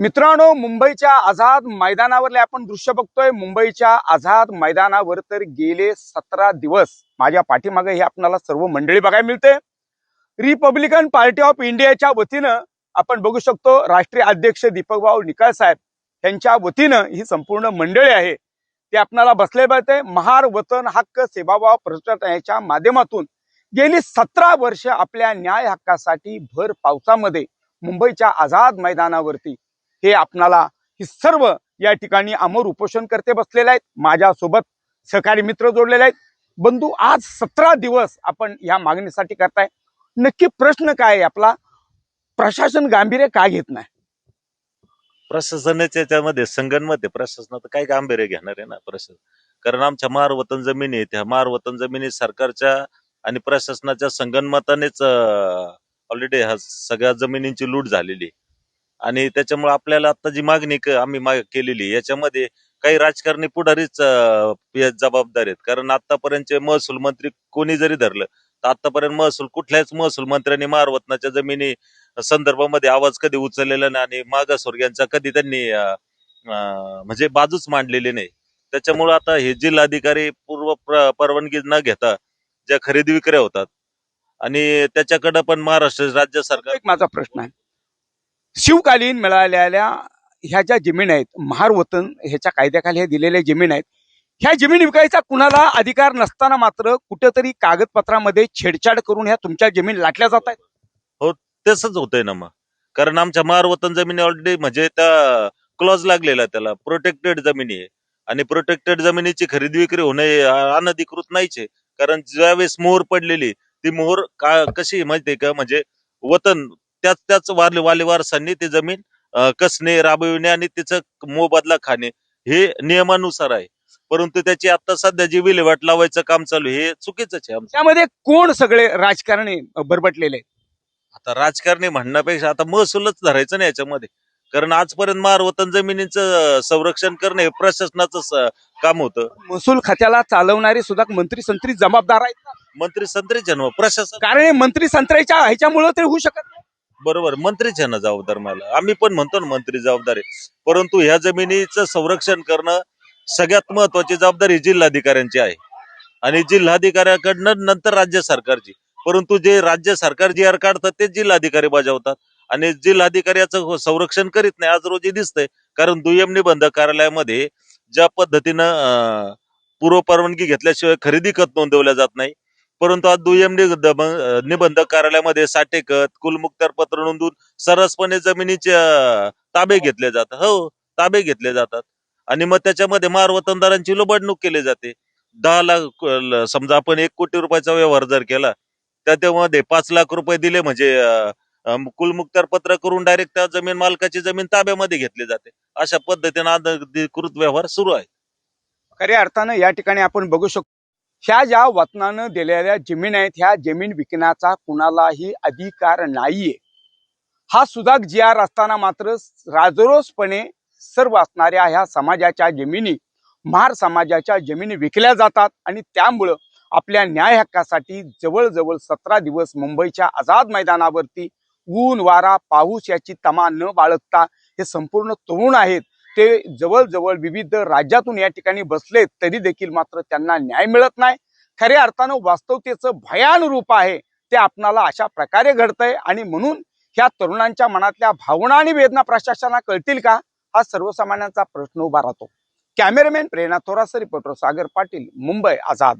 मित्रांनो मुंबईच्या आझाद मैदानावरले आपण दृश्य बघतोय. मुंबईच्या आझाद मैदानावर तर गेले सतरा दिवस माझ्या पाठीमागे हे आपल्याला सर्व मंडळी बघायला मिळते. रिपब्लिकन पार्टी ऑफ इंडियाच्या वतीनं आपण बघू शकतो राष्ट्रीय अध्यक्ष दीपक भाऊ निकाल साहेब यांच्या वतीनं ही संपूर्ण मंडळी आहे. ते आपल्याला बसले पाहिजे महार वतन हक्क सेवाभाव प्रचाराच्या माध्यमातून गेली सतरा वर्ष आपल्या न्याय हक्कासाठी भर पावसामध्ये मुंबईच्या आझाद मैदानावरती हे आपणाला ही सर्व या ठिकाणी अमर उपोषण करते बसलेले आहेत. माझ्यासोबत सहकारी मित्र जोडलेले आहेत. बंधू आज सतरा दिवस आपण या मागणीसाठी करताय. नक्की प्रश्न काय आहे आपला? प्रशासन गांभीर्य का घेत नाही? प्रशासनाच्या याच्यामध्ये संगणमध्ये प्रशासनात काय गांभीर्य घेणार आहे ना प्रशासन? कारण आमच्या मारवतन जमिनी आहेत. ह्या मारवतन जमिनी सरकारच्या आणि प्रशासनाच्या संगणमतानेच ऑलरेडी ह्या सगळ्या जमिनींची लूट झालेली आहे. आणि त्याच्यामुळे आपल्याला आता जी मागणी क- आम्ही माग केलेली याच्यामध्ये काही राजकारणी पुढारीच अं, या जबाबदार आहेत. कारण आतापर्यंतचे महसूल मंत्री कोणी जरी धरलं तर आतापर्यंत महसूल कुठल्याच महसूल मंत्र्यांनी मारवतनाच्या जमिनी संदर्भामध्ये आवाज कधी उचललेला नाही आणि मागासवर्गीयांचा कधी त्यांनी अं, अं, म्हणजे बाजूच मांडलेली नाही. त्याच्यामुळे आता हे जिल्हाधिकारी पूर्व प्र- परवानगी न घेता ज्या खरेदी विक्र्या होतात आणि त्याच्याकडे पण महाराष्ट्र राज्य सरकार एक माझा प्रश्न आहे. शिवकालीन मिळालेल्या ह्या ज्या जमीन आहेत महार वतन ह्याच्या कायद्याखाली हे दिलेल्या जमीन आहेत ह्या जमीन विकायचा कुणाला अधिकार नसताना मात्र कुठेतरी कागदपत्रामध्ये छेडछाड करून ह्या तुमच्या जमीन लाटल्या जात आहेत. हो, तसंच होतंय ना मग. कारण आमच्या महारवतन जमिनी ऑलरेडी म्हणजे त्या क्लॉज लागलेला त्याला. प्रोटेक्टेड जमिनी आहे. आणि प्रोटेक्टेड जमिनीची खरेदी विक्री होणे अनधिकृत नाहीच आहे. कारण ज्यावेळेस मोहर पडलेली ती मोहर का कशी माहितीये का? म्हणजे वतन त्याच त्याच वारले वाले वारसांनी ती जमीन अं, कसणे राबविणे आणि तिचं मोबदला खाणे हे नियमानुसार आहे. परंतु त्याची आता सध्या जी विल्हेवाट लावायचं काम चालू आहे हे चुकीचंच आहे आमचं. त्यामध्ये कोण सगळे राजकारणी बरबटलेले आहेत? आता राजकारणी म्हणण्यापेक्षा आता महसूलच धरायचं नाही याच्यामध्ये. कारण आजपर्यंत महारवतन जमिनीचं संरक्षण करणे हे प्रशासनाचं स- काम होतं. महसूल खात्याला चालवणारे सुद्धा मंत्री संत्री जबाबदार आहेत ना. मंत्री ना मग. प्रशासन. कारण हे मंत्री संत्र्याच्या ह्याच्यामुळं ते होऊ शकत नाही. बरोबर मंत्रीच आहे ना जबाबदार मला. आम्ही पण म्हणतो ना मंत्री जबाबदार आहे. परंतु ह्या जमिनीचं संरक्षण करणं सगळ्यात महत्वाची जबाबदारी जिल्हाधिकाऱ्यांची आहे. आणि जिल्हाधिकाऱ्याकडनं नंतर राज्य सरकारची. परंतु जे राज्य सरकार जी आर काढतात ते जिल्हाधिकारी बजावतात. आणि जिल्हाधिकाऱ्याचं हो संरक्षण करीत नाही आज रोजी दिसतंय. कारण दुय्यम निबंधक कार्यालयामध्ये ज्या पद्धतीनं पूर्व परवानगी घेतल्याशिवाय खरेदी खत नोंदवल्या जात नाही. परंतु आज दुय्यम निबंध- निबंधक कार्यालयामध्ये साठे खत कुलमुक्तार पत्र नोंदवून सरसपणे जमिनीचे ताबे घेतले जातात. हो ताबे घेतले जातात. आणि मग त्याच्यामध्ये मारवतनदारांची लुबाडणूक केली जाते. दहा लाख समजा आपण एक कोटी रुपयाचा व्यवहार जर केला त्याच्यामध्ये पाच लाख रुपये दिले म्हणजे अं, कुलमुक्तार पत्र करून डायरेक्ट त्या जमीन मालकाची जमीन ताब्यामध्ये घेतली जाते. अशा पद्धतीने अधिकृत व्यवहार सुरू आहे. खऱ्या अर्थानं या ठिकाणी आपण बघू शकतो ह्या ज्या वतनानं दिलेल्या जमीन आहेत ह्या जमीन विकण्याचा कुणालाही अधिकार नाहीये. हा सुधाक जी आर असताना मात्र राजरोसपणे सर्व असणाऱ्या ह्या समाजाच्या जमिनी महार समाजाच्या जमिनी विकल्या जातात आणि त्यामुळं आपल्या न्याय हक्कासाठी जवळजवळ सतरा दिवस मुंबईच्या आझाद मैदानावरती ऊन वारा पाऊस याची तमा न बाळगता हे संपूर्ण तरुण आहेत. ते जवळजवळ विविध राज्यातून या ठिकाणी बसलेत तरी देखील मात्र त्यांना न्याय मिळत नाही. खऱ्या अर्थानं वास्तवतेचं भयान रूप आहे ते आपणाला अशा प्रकारे घडतंय आणि म्हणून ह्या तरुणांच्या मनातल्या भावना आणि वेदना प्रशासनाला कळतील का? हा सर्वसामान्यांचा प्रश्न उभा राहतो. Cameraman Prerana Thorasari reporter Sagar Patil Mumbai Azad